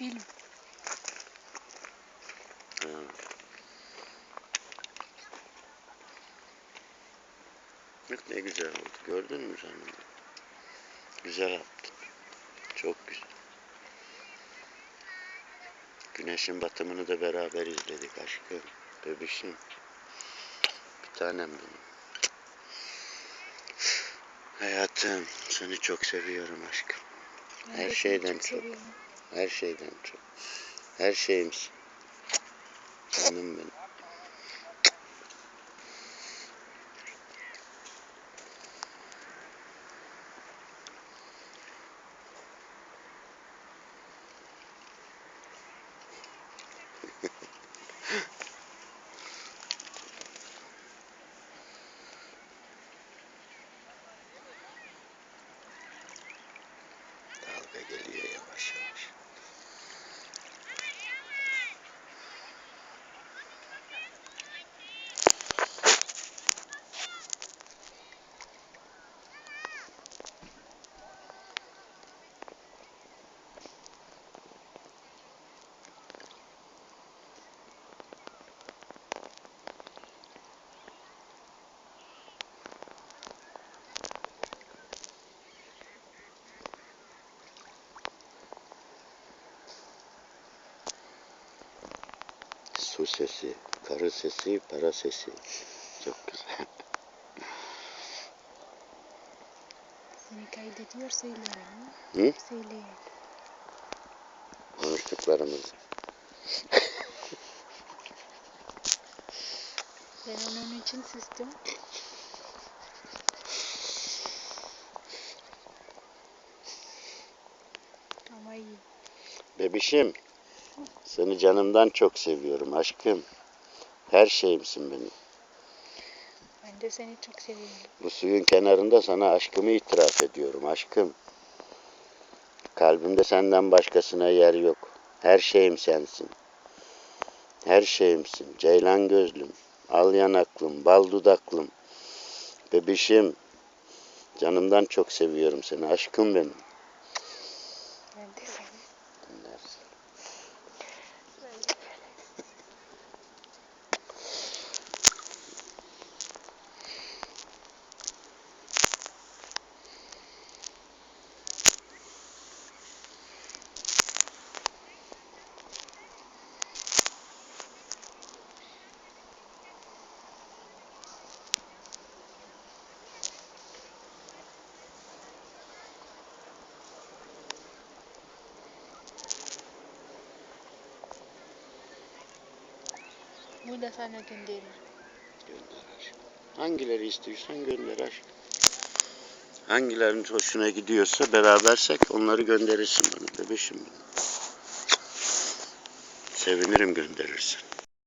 film. Bak ne güzel oldu. Gördün mü canım? Güzel yaptın. Çok güzel. Güneşin batımını da beraber izledik aşkım. Bebişim. Bir tanem benim. Hayatım seni çok seviyorum aşkım. Ben Her şeyden çok çok. Her şeyden çok. Her şeyimsin. Canım benim. Geliyor yavaş yavaş. Su sesi, karı sesi, para sesi. Çok güzel. Seni kaydediyor söyleyelim. Hı? Söyleyelim. Konuştuklarımız. Ben onun için sustum. Ama iyi. Bebişim, seni canımdan çok seviyorum aşkım. Her şeyimsin benim. Ben de seni çok seviyorum. Bu suyun kenarında sana aşkımı itiraf ediyorum aşkım. Kalbimde senden başkasına yer yok. Her şeyim sensin. Her şeyimsin. Ceylan gözlüm, al yanaklım, bal dudaklım. Bebişim, canımdan çok seviyorum seni aşkım benim. Ben de seni. Dinlersin. Bu da sana gönderir. Gönder. Hangileri istiyorsan gönder aşkım. Hangilerinin hoşuna gidiyorsa berabersek onları gönderirsin bana bebişim benim. Sevinirim gönderirsen.